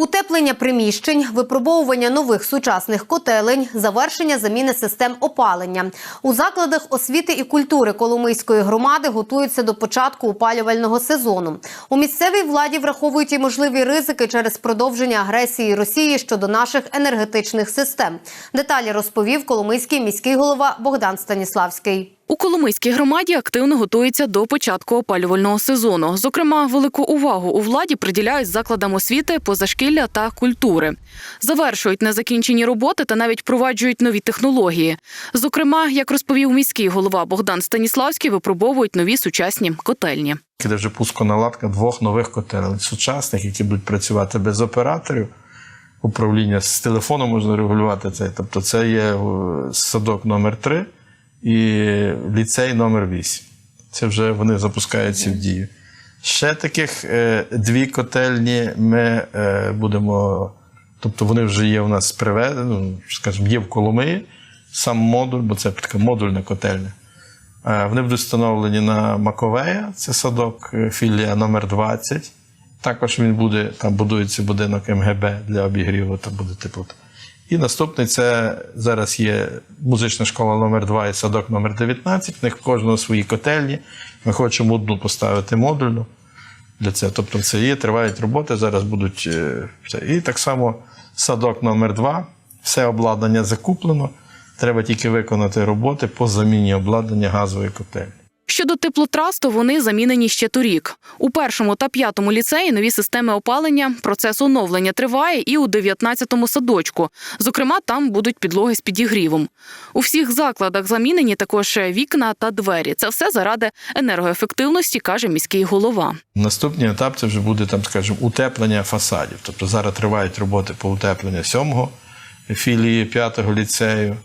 Утеплення приміщень, випробовування нових сучасних котелень, завершення заміни систем опалення. У закладах освіти і культури Коломийської громади готуються до початку опалювального сезону. У місцевій владі враховують і можливі ризики через продовження агресії Росії щодо наших енергетичних систем. Деталі розповів Коломийський міський голова Богдан Станіславський. У Коломийській громаді активно готуються до початку опалювального сезону. Зокрема, велику увагу у владі приділяють закладам освіти, позашкілля та культури. Завершують незакінчені роботи та навіть впроваджують нові технології. Зокрема, як розповів міський голова Богдан Станіславський, випробовують нові сучасні котельні. Де вже пусконаладка двох нових котелень сучасних, які будуть працювати без операторів. Управління з телефону можна регулювати це. Тобто, це є е, садок номер 3 і ліцей номер 8. Це вже вони запускаються в дію. Ще таких е, дві котельні ми е, будемо. Тобто вони вже є у нас приведені, ну, скажімо, є в Коломиї, сам модуль, бо це така модульна котельня. Е, Вони будуть встановлені на Маковея, це садок, е, філія номер 20. Також він буде, там будується будинок МГБ для обігріву, там буде теплота. І наступний це зараз є музична школа номер 2 і садок номер 19. В них в кожного свої котельні. Ми хочемо одну поставити модульну для цього. Тобто це є, тривають роботи, зараз будуть е. І так само садок номер 2 все обладнання закуплено. Треба тільки виконати роботи по заміні обладнання газової котельні. Щодо теплотрас, то вони замінені ще торік. У першому та п'ятому ліцеї нові системи опалення, процес оновлення триває і у 19-му садочку. Зокрема, там будуть підлоги з підігрівом. У всіх закладах замінені також вікна та двері. Це все заради енергоефективності, каже міський голова. Наступний етап це вже буде там, скажімо, утеплення фасадів. Тобто зараз тривають роботи по утепленню сьомого філії п'ятого ліцею.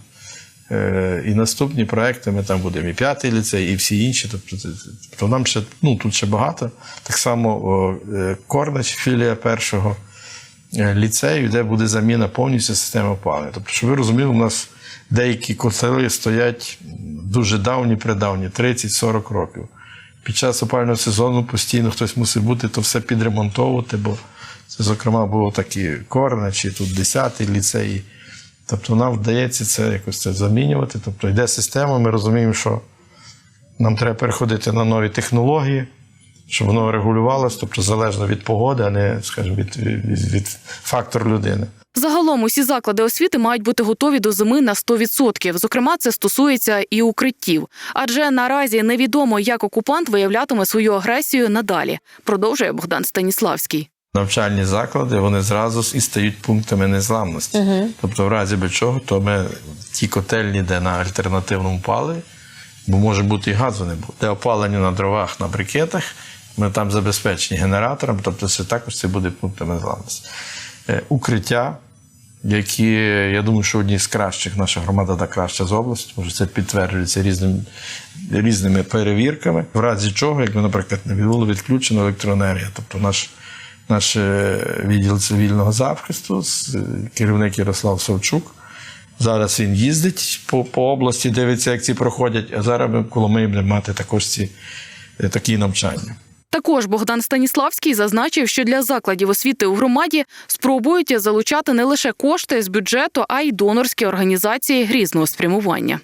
Е, І наступні проекти ми там будемо і п'ятий ліцей, і всі інші. Тобто, нам ще ну, тут ще багато. Так само е, Корнач, філія першого е, ліцею, де буде заміна повністю системи опалення. Тобто, щоб ви розуміли, у нас деякі котели стоять дуже давні, придавні, 30-40 років. Під час опалювального сезону постійно хтось мусить бути, то все підремонтовувати, бо це, зокрема, було такі Корнач, і тут 10-й ліцей. Тобто нам вдається це якось це замінювати. Тобто йде система, ми розуміємо, що нам треба переходити на нові технології, щоб воно регулювалося, тобто залежно від погоди, а не, скажімо, від, від, від фактору людини. Загалом усі заклади освіти мають бути готові до зими на 100%. Зокрема, це стосується і укриттів. Адже наразі невідомо, як окупант виявлятиме свою агресію надалі. Продовжує Богдан Станіславський. Навчальні заклади вони зразу і стають пунктами незламності. Тобто, в разі би чого, то ми ті котельні, де на альтернативному паливі, бо може бути і газу не буде. Де опалення на дровах, на брикетах, ми там забезпечені генератором, тобто це також це буде пунктами незламності. Е, Укриття, які, я думаю, що одні з кращих, наша громада та краща з області, тому що це підтверджується різними, різними перевірками, в разі чого, як ми, наприклад, не було відключено електроенергія. Тобто наш, наш відділ цивільного захисту, керівник Ярослав Савчук. Зараз він їздить по, по області, дивиться, як ці проходять, а зараз ми коло ми будемо мати також ці, е, такі навчання. Також Богдан Станіславський зазначив, що для закладів освіти у громаді спробують залучати не лише кошти з бюджету, а й донорські організації різного спрямування.